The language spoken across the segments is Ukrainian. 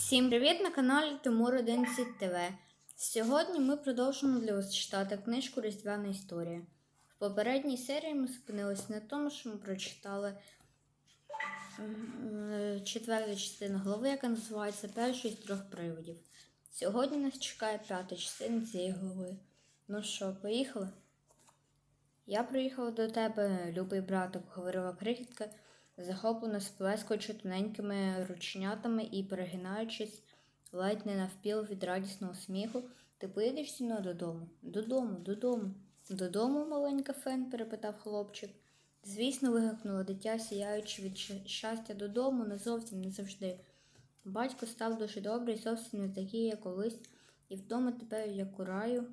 Всім привіт на каналі Тимур 11 ТВ. Сьогодні ми продовжимо для вас читати книжку Різдвяна історія. В попередній серії ми зупинилися на тому, що ми прочитали четверту частину голови, яка називається Перший з трьох привидів. Сьогодні нас чекає п'ята частина цієї голови. Ну що, поїхали? Я приїхала до тебе, любий браток, говорила крихітка, захоплено сплескуючи тоненькими ручнятами і перегинаючись ледь не навпіл від радісного сміху. Ти поїдеш зі мною додому? Додому, додому. Додому, маленька фен? перепитав хлопчик. Звісно, вигукнуло дитя, сіяючи від щастя додому, не зовсім не завжди. Батько став дуже добрий, зовсім не такий, як колись, і вдома тепер як у раю.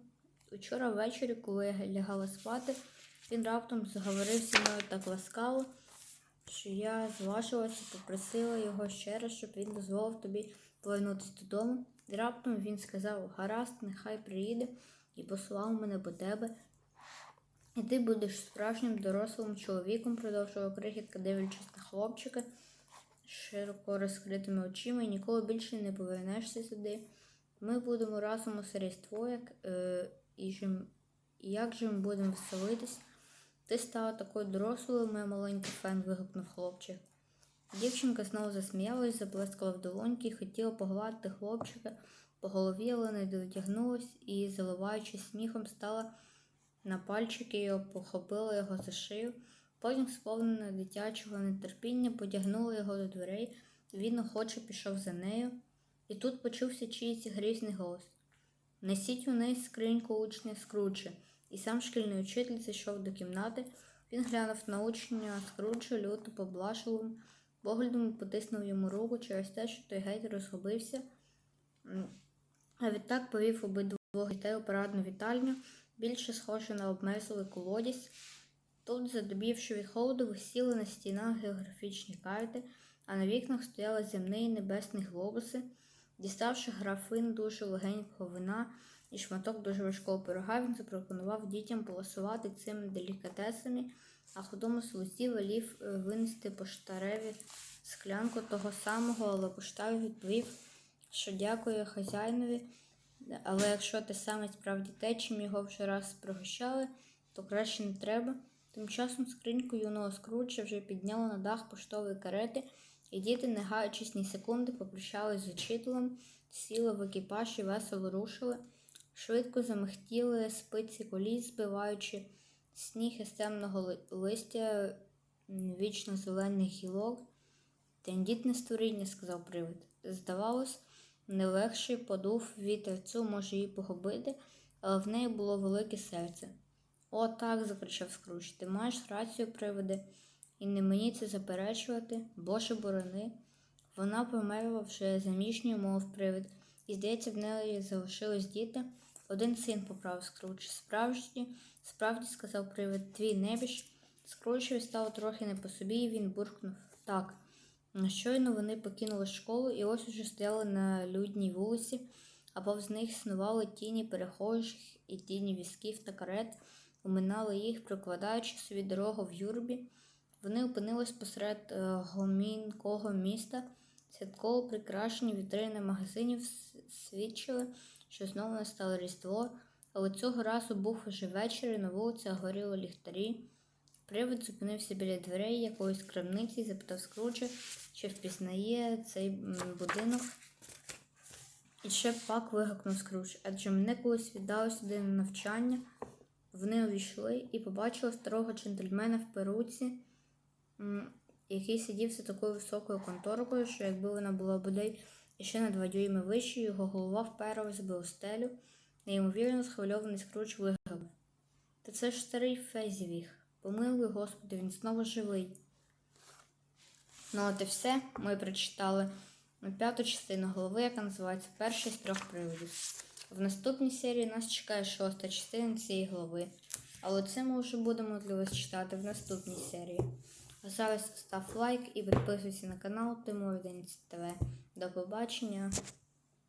Учора ввечері, коли я лягала спати, він раптом заговорив зі мною так ласкаво, що я зважилася, попросила його ще раз, щоб він дозволив тобі повернутися додому. І раптом він сказав: гаразд, нехай приїде і послав мене по тебе. І ти будеш справжнім дорослим чоловіком, продовжувала крихітка, дивлячись на хлопчика широко розкритими очима і ніколи більше не повернешся сюди. Ми будемо разом усе різдво, як, е, і, ж, і як же ми будемо веселитись? Ти стала такою дорослою, моя маленька фен, вигукнув хлопчик. Дівчинка знову засміялась, заплескала в долоньки і хотіла погладити хлопчика по голові, але не дотягнулась і, заливаючись сміхом, стала на пальчики і похопила його за шию. Потім, сповнена дитячого нетерпіння, потягнула його до дверей. Він охоче пішов за нею, і тут почувся чиїсь грізний голос. Несіть униз скриньку учня Скруча. І сам шкільний учитель зайшов до кімнати. Він глянув на учня Скруча, люто поблажливим поглядом потиснув йому руку через те, що той геть розгубився. А відтак повів обидвох дітей у парадну вітальню, більше схоже на обмерзлий колодязь. Тут, задубівши від холоду, висіли на стінах географічні карти, а на вікнах стояли земний і небесний глобуси. Діставши графин дуже легенького вина і шматок дуже важкого пирога, він запропонував дітям полосувати цими делікатесами, а худому слузі велів е, винести поштареві склянку того самого, але поштар відповів, що дякує хазяїнові. Але якщо те саме справді те, чим його вже раз пригощали, то краще не треба. Тим часом скриньку юного скруча вже підняли на дах поштової карети, і діти, не гаючись ні секунди, попрощались з учителем, сіли в екіпаж і весело рушили. Швидко замихтіли спиці коліс, збиваючи сніг із темного листя вічно зелених гілок. Тендітне створіння, сказав привид. Здавалось, не легший подув вітер цю може її погубити, але в неї було велике серце. О, так, закричав Скруч, ти маєш рацію, привиде, і не мені це заперечувати, Боже борони. Вона померла вже заміжньою, мов привид, і, здається, в неї залишились діти. Один син поправив Скруч. Справжні, справді, сказав привид, твій небіж. Скручеві стало трохи не по собі, і він буркнув так. Щойно вони покинули школу і ось уже стояли на людній вулиці, а повз них снували тіні перехожих і тіні візків та карет, уминали їх, прокладаючи собі дорогу в юрбі. Вони опинились посеред е, гомінкого міста. Святково прикрашені вітрини магазинів свідчили, що знову настало Різдво, але цього разу був уже вечір, і на вулицях горіли ліхтарі. Привид зупинився біля дверей якоїсь крамниці і запитав Скруча, чи впізнає цей будинок. І ще пак вигукнув Скрудж, адже мене колись віддали сюди на навчання. Вони увійшли і побачили старого джентльмена в перуці, який сидів за такою високою конторкою, що якби вона була бодай ще на два дюйми вище, його голова вперлась би у стелю, неймовірно схвильований Скрудж вигукнув. Та це ж старий Фезівіх. Помилуй, Господи, він знову живий. Ну, от і все. Ми прочитали п'яту частину голови, яка називається Перший з трьох привидів. В наступній серії нас чекає шоста частина цієї голови. Але це ми вже будемо для вас читати в наступній серії. Зараз став лайк і підписуйся на канал Тимур 11 ТВ. До побачення!